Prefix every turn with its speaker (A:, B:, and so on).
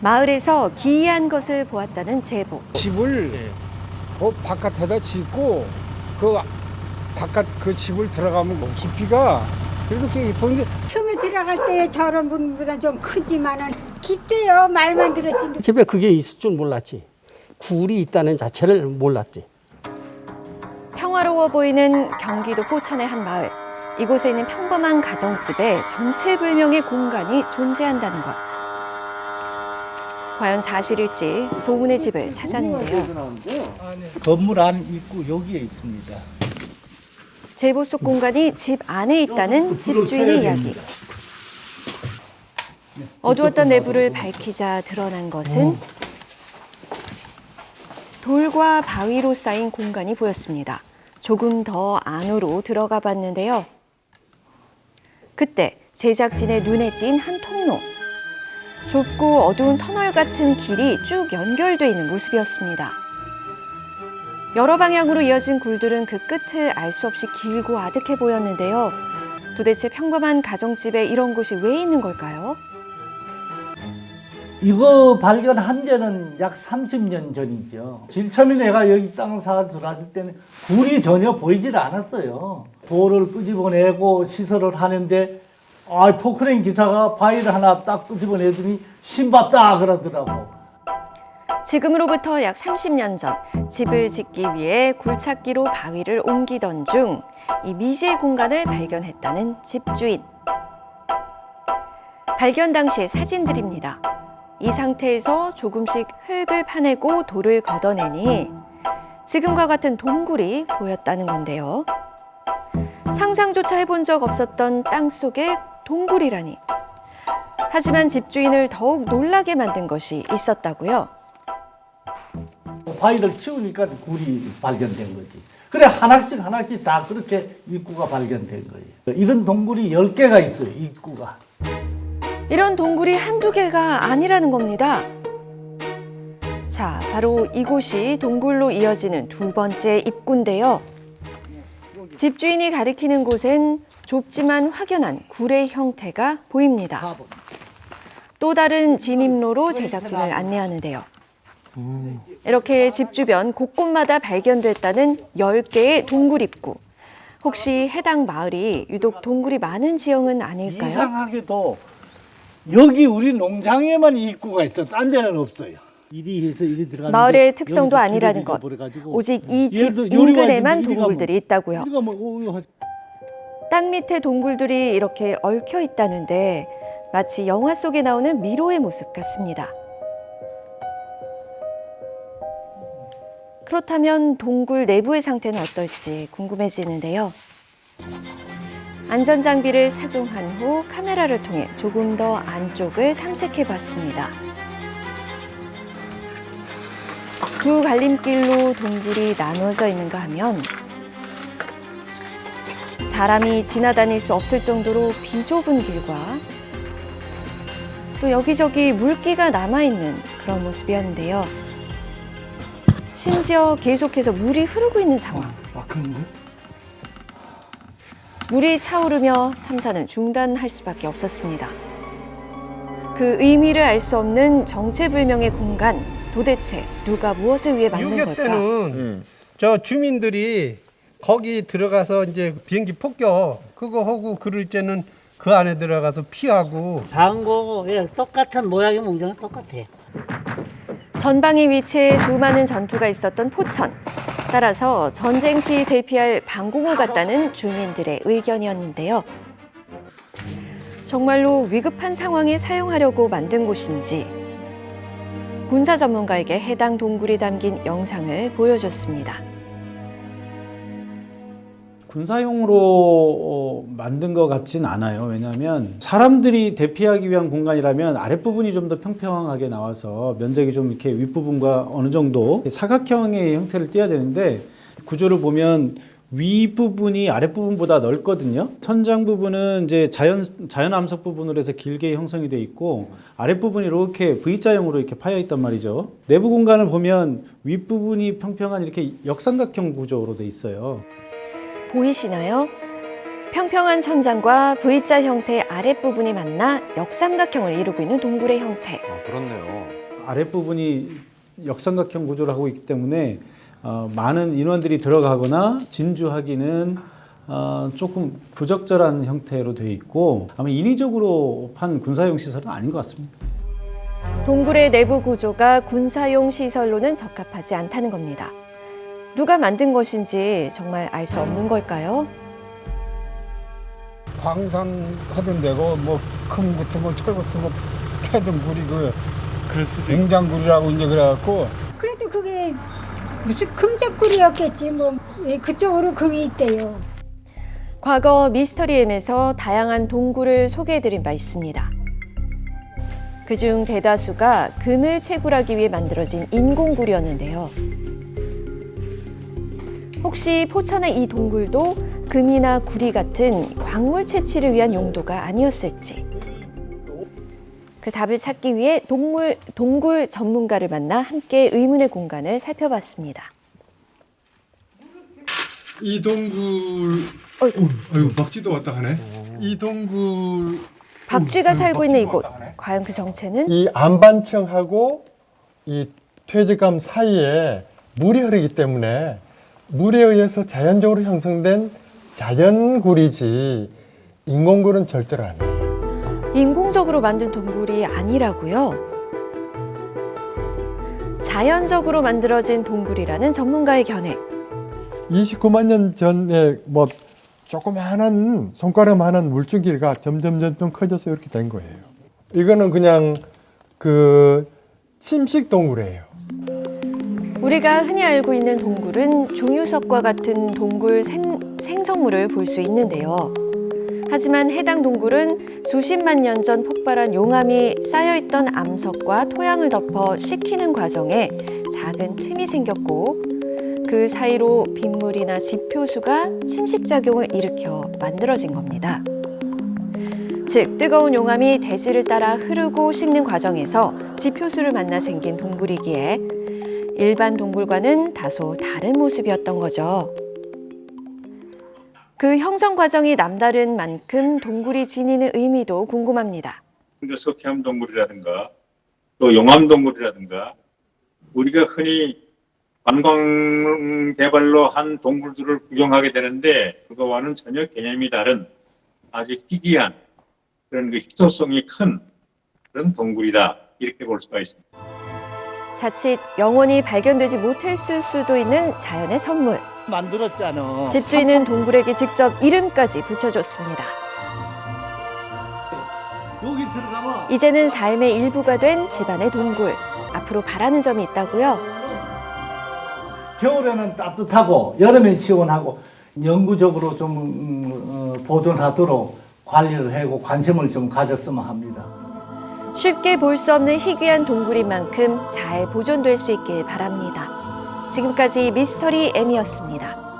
A: 마을에서 기이한 것을 보았다는 제보.
B: 집을 그 바깥에다 짓고 그 바깥 그 집을 들어가면 뭐 깊이가 그래도 꽤 깊은데
C: 처음에 들어갈 때 저런 분보다 좀 크지만은 깊대요. 말만 들었지.
D: 집에 그게 있을 줄 몰랐지. 굴이 있다는 자체를 몰랐지.
A: 평화로워 보이는 경기도 포천의 한 마을. 이곳에 있는 평범한 가정집에 정체불명의 공간이 존재한다는 것. 과연 사실일지 소문의 집을 찾았는데요.
E: 건물 안 입구 여기에 있습니다.
A: 제보 속 공간이 집 안에 있다는 집주인의 이야기. 어두웠던 내부를 밝히자 드러난 것은 돌과 바위로 쌓인 공간이 보였습니다. 조금 더 안으로 들어가 봤는데요. 그때 제작진의 눈에 띈 한 통로. 좁고 어두운 터널 같은 길이 쭉 연결돼 있는 모습이었습니다. 여러 방향으로 이어진 굴들은 그 끝을 알 수 없이 길고 아득해 보였는데요. 도대체 평범한 가정집에 이런 곳이 왜 있는 걸까요?
E: 이거 발견한 지는 약 30년 전이죠. 처음에 내가 여기 땅을 사서 들어왔을 때는 굴이 전혀 보이질 않았어요. 돌을 끄집어내고 시설을 하는데 아, 포크레인 기사가 바위를 하나 딱 끄집어내더니 신봤다 그러더라고.
A: 지금으로부터 약 30년 전 집을 짓기 위해 굴착기로 바위를 옮기던 중 이 미지의 공간을 발견했다는 집주인. 발견 당시의 사진들입니다. 이 상태에서 조금씩 흙을 파내고 돌을 걷어내니 지금과 같은 동굴이 보였다는 건데요. 상상조차 해본 적 없었던 땅 속에 동굴이라니. 하지만 집주인을 더욱 놀라게 만든 것이 있었다고요.
E: 바위를 치우니까 굴이 발견된 거지. 그래 하나씩 하나씩 다 그렇게 입구가 발견된 거예요. 이런 동굴이 10개가 있어요, 입구가.
A: 이런 동굴이 한두 개가 아니라는 겁니다. 자, 바로 이곳이 동굴로 이어지는 두 번째 입구인데요. 집주인이 가리키는 곳엔 좁지만 확연한 굴의 형태가 보입니다. 또 다른 진입로로 제작진을 안내하는데요. 이렇게 집 주변 곳곳마다 발견됐다는 10개의 동굴 입구. 혹시 해당 마을이 유독 동굴이 많은 지형은 아닐까요?
E: 이상하게도 여기 우리 농장에만 입구가 있어. 딴 데는 없어요. 이리 해서 이리 들어가는데
A: 마을의 특성도 아니라는 것. 오직 이 집 인근에만 동굴들이
E: 가면-
A: 있다고요.
E: 가면 오, 이거
A: 땅 밑에 동굴들이 이렇게 얽혀 있다는데 마치 영화 속에 나오는 미로의 모습 같습니다. 그렇다면 동굴 내부의 상태는 어떨지 궁금해지는데요. 안전장비를 착용한 후 카메라를 통해 조금 더 안쪽을 탐색해 봤습니다. 두 갈림길로 동굴이 나눠져 있는가 하면 사람이 지나다닐 수 없을 정도로 비좁은 길과 또 여기저기 물기가 남아있는 그런 모습이었는데요. 심지어 계속해서 물이 흐르고 있는 상황.
E: 아, 그런데?
A: 물이 차오르며 탐사는 중단할 수밖에 없었습니다. 그 의미를 알 수 없는 정체불명의 공간, 도대체 누가 무엇을 위해 만든
F: 6.25
A: 걸까?
F: 때는 저 주민들이 거기 들어가서 이제 비행기 폭격 그거 하고 그럴 때는 그 안에 들어가서 피하고
G: 방고 예, 똑같은 모양의 문장은 똑같아.
A: 전방에 위치해 수많은 전투가 있었던 포천. 따라서 전쟁 시 대피할 방공호 같다는 주민들의 의견이었는데요. 정말로 위급한 상황에 사용하려고 만든 곳인지 군사 전문가에게 해당 동굴이 담긴 영상을 보여줬습니다.
H: 군사용으로 어, 만든 것 같진 않아요. 왜냐하면 사람들이 대피하기 위한 공간이라면 아랫부분이 좀 더 평평하게 나와서 면적이 좀 이렇게 윗부분과 어느 정도 사각형의 형태를 띠어야 되는데 구조를 보면 윗부분이 아랫부분보다 넓거든요. 천장 부분은 이제 자연, 자연 암석 부분으로 해서 길게 형성이 돼 있고 아랫부분이 이렇게 V자형으로 이렇게 파여 있단 말이죠. 내부 공간을 보면 윗부분이 평평한 이렇게 역삼각형 구조로 돼 있어요.
A: 보이시나요? 평평한 천장과 V자 형태의 아랫부분이 만나 역삼각형을 이루고 있는 동굴의 형태.
I: 아, 그렇네요.
H: 아랫부분이 역삼각형 구조를 하고 있기 때문에 어, 많은 인원들이 들어가거나 진주하기는 어, 조금 부적절한 형태로 되어 있고 아마 인위적으로 판 군사용 시설은 아닌 것 같습니다.
A: 동굴의 내부 구조가 군사용 시설로는 적합하지 않다는 겁니다. 누가 만든 것인지 정말 알 수 없는 걸까요?
B: 광산 하던 데고 뭐 금 같은 거, 철 같은 거 캐던 굴이 그
F: 그럴 수도
B: 공장굴이라고 이제 그래갖고
C: 그래도 그게 무슨 금작굴이었겠지 뭐 예, 그쪽으로 금이 있대요.
A: 과거 미스터리엠에서 다양한 동굴을 소개해드린 바 있습니다. 그중 대다수가 금을 채굴하기 위해 만들어진 인공굴이었는데요. 혹시 포천의 이 동굴도 금이나 구리 같은 광물 채취를 위한 용도가 아니었을지. 그 답을 찾기 위해 동물, 동굴 전문가를 만나 함께 의문의 공간을 살펴봤습니다.
F: 이 동굴
A: 어이구.
F: 어이구 박쥐도 왔다 가네. 이 동굴
A: 박쥐가 살고 있는 이곳, 과연 그 정체는?
J: 이 안반층하고 이 퇴직감 사이에 물이 흐르기 때문에 물에 의해서 자연적으로 형성된 자연굴이지 인공굴은 절대로 아니에요.
A: 인공적으로 만든 동굴이 아니라고요? 자연적으로 만들어진 동굴이라는 전문가의 견해.
J: 29만 년 전에 뭐 조그마한 손가락만한 물줄기가 점점 점점 커져서 이렇게 된 거예요. 이거는 그냥 그 침식 동굴이에요.
A: 우리가 흔히 알고 있는 동굴은 종유석과 같은 동굴 생, 생성물을 볼 수 있는데요. 하지만 해당 동굴은 수십만 년 전 폭발한 용암이 쌓여있던 암석과 토양을 덮어 식히는 과정에 작은 틈이 생겼고 그 사이로 빗물이나 지표수가 침식작용을 일으켜 만들어진 겁니다. 즉, 뜨거운 용암이 대지를 따라 흐르고 식는 과정에서 지표수를 만나 생긴 동굴이기에 일반 동굴과는 다소 다른 모습이었던 거죠. 그 형성 과정이 남다른 만큼 동굴이 지니는 의미도 궁금합니다.
K: 그 석회암 동굴이라든가 또 용암 동굴이라든가 우리가 흔히 관광 개발로 한 동굴들을 구경하게 되는데 그거와는 전혀 개념이 다른 아주 희귀한 그런 그 희소성이 큰 그런 동굴이다 이렇게 볼 수가 있습니다.
A: 자칫 영원히 발견되지 못했을 수도 있는 자연의 선물.
E: 만들었잖아.
A: 집주인은 동굴에게 직접 이름까지 붙여줬습니다.
E: 여기 들어가면
A: 이제는 삶의 일부가 된 집안의 동굴. 앞으로 바라는 점이 있다고요?
E: 겨울에는 따뜻하고 여름엔 시원하고 영구적으로 좀 음, 어, 보존하도록 관리를 하고 관심을 좀 가졌으면 합니다.
A: 쉽게 볼 수 없는 희귀한 동굴인 만큼 잘 보존될 수 있길 바랍니다. 지금까지 미스터리 M이었습니다.